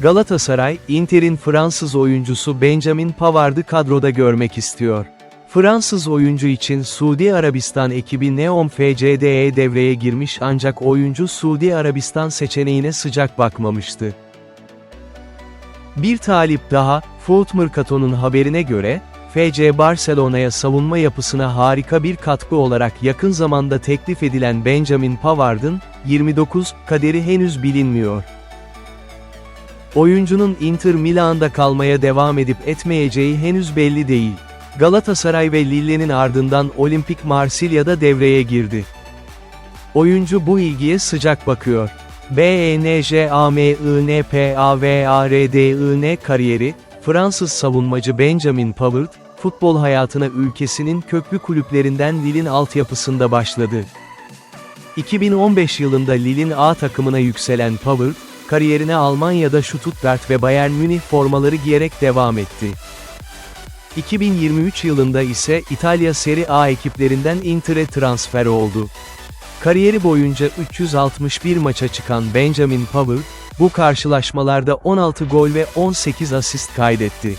Galatasaray, Inter'in Fransız oyuncusu Benjamin Pavard'ı kadroda görmek istiyor. Fransız oyuncu için Suudi Arabistan ekibi Neom FCD'ye devreye girmiş ancak oyuncu Suudi Arabistan seçeneğine sıcak bakmamıştı. Bir talip daha, Foot Mercato'nun haberine göre, FC Barcelona'ya savunma yapısına harika bir katkı olarak yakın zamanda teklif edilen Benjamin Pavard'ın, 29, kaderi henüz bilinmiyor. Oyuncunun Inter Milan'da kalmaya devam edip etmeyeceği henüz belli değil. Galatasaray ve Lille'nin ardından Olimpik Marsilya'da devreye girdi. Oyuncu bu ilgiye sıcak bakıyor. BENJAMINPAVARDIN kariyeri, Fransız savunmacı Benjamin Pavard, futbol hayatına ülkesinin köklü kulüplerinden Lille'in altyapısında başladı. 2015 yılında Lille'in A takımına yükselen Pavard, kariyerine Almanya'da Stuttgart ve Bayern Münih formaları giyerek devam etti. 2023 yılında ise İtalya Serie A ekiplerinden Inter'e transfer oldu. Kariyeri boyunca 361 maça çıkan Benjamin Pavard, bu karşılaşmalarda 16 gol ve 18 asist kaydetti.